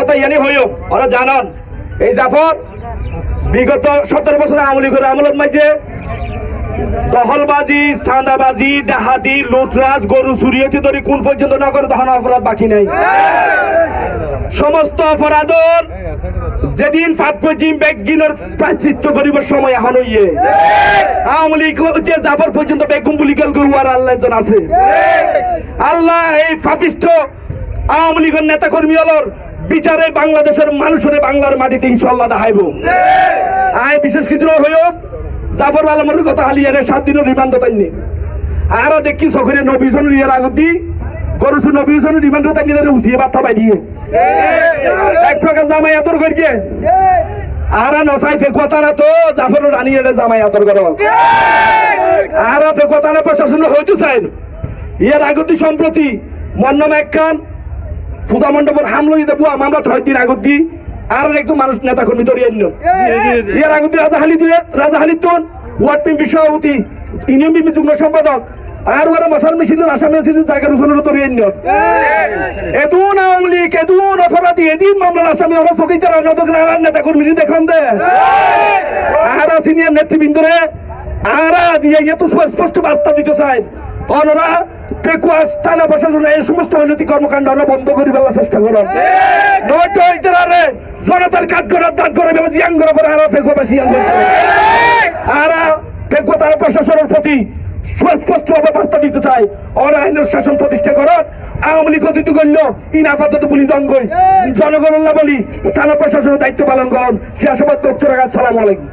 হতা ইয়ানি হইও। ওরা জানান। এই জাফর বিগত সতেরো বছর আমলি করে আমলত মাইছে দহলবাজি চাঁদাবাজি, ডাহাতি, লুটরাজ, গরু ধরে কোন পর্যন্ত না করে তখন অপরাধ বাকি নাই। সমস্ত অপরাধর যেদিন ফাপ কজিম বেগিনের প্রাচিত্য করিবার সময় এখন ইয়ে আওয়ামী লীগ হচ্ছে জাফর পর্যন্ত বেগুম বুলি গেল আল্লাহ একজন আছে। আল্লাহ এই আওয়ামী লীগের নেতা কর্মী হলর বিচারে বাংলাদেশের মানুষের বাংলার মাটিতে ইনশাল্লাহ দেখাইব। আয় বিশেষ কিছু হইও জাফর আলমের কথা হালিয়ারে সাত দিনের রিমান্ড তাইনি। আর দেখি সখরে নবীজন রিয়ার আগত দি গরুসু নবীজন রিমান্ড তাইনি তাদের উচিয়ে বার্তা পাই দিয়ে। এক প্রকার জামাই আদর করিয়ে আর নসাই ফেকুয়াতা না তো জাফর রানী এটা জামাই আদর করো। আর ফেকুয়াতা না প্রশাসন হইতে চাই। ইয়ার আগতি সম্প্রতি মন্নম একখান পূজা মণ্ডপের হামলো দিতে বুয়া মামলা ছয় দিন আগত দি আর একজন মানুষ নেতা কর্মী ধরিয়ে নিল ইয়ার আগত রাজাহালি দিলে রাজাহালি তোন ওয়ার্ড পিএমপি সভাপতি ইউনিয়ন বিপি যুগ্ম সম্পাদক আর ওরা মশাল মিছিলের আসামে আছে জায়গার উসনের ধরিয়ে নিল এদুন আওয়ামী লীগ, এদুন অপরাধী এদিন মামলার আসামি ওরা চকি যারা নদক আর নেতা কর্মী দেখান দে আর সিনিয়র নেতৃবৃন্দরে আর আজ ইয়ে তো স্পষ্ট বার্তা দিতে চাই অনরা পেকুয়া থানা প্রশাসন এই সমস্ত অনৈতিক কর্মকাণ্ড ওরা বন্ধ করে ফেলার চেষ্টা করুন। নয়তো ইতারে জনতার কাজ করার দাঁত করে করে পরে আর পেকুয়া থানা প্রশাসনের প্রতি সুস্পষ্টভাবে বার্তা দিতে চাই ওরা আইনের শাসন প্রতিষ্ঠা করার আওয়ামী লীগ অতীত করল ইনাফাতত পুলিশ অঙ্গই জনগণের বলি থানা প্রশাসনের দায়িত্ব পালন করুন। সে আশাবাদ বক্তরা সালাম আলাইকুম।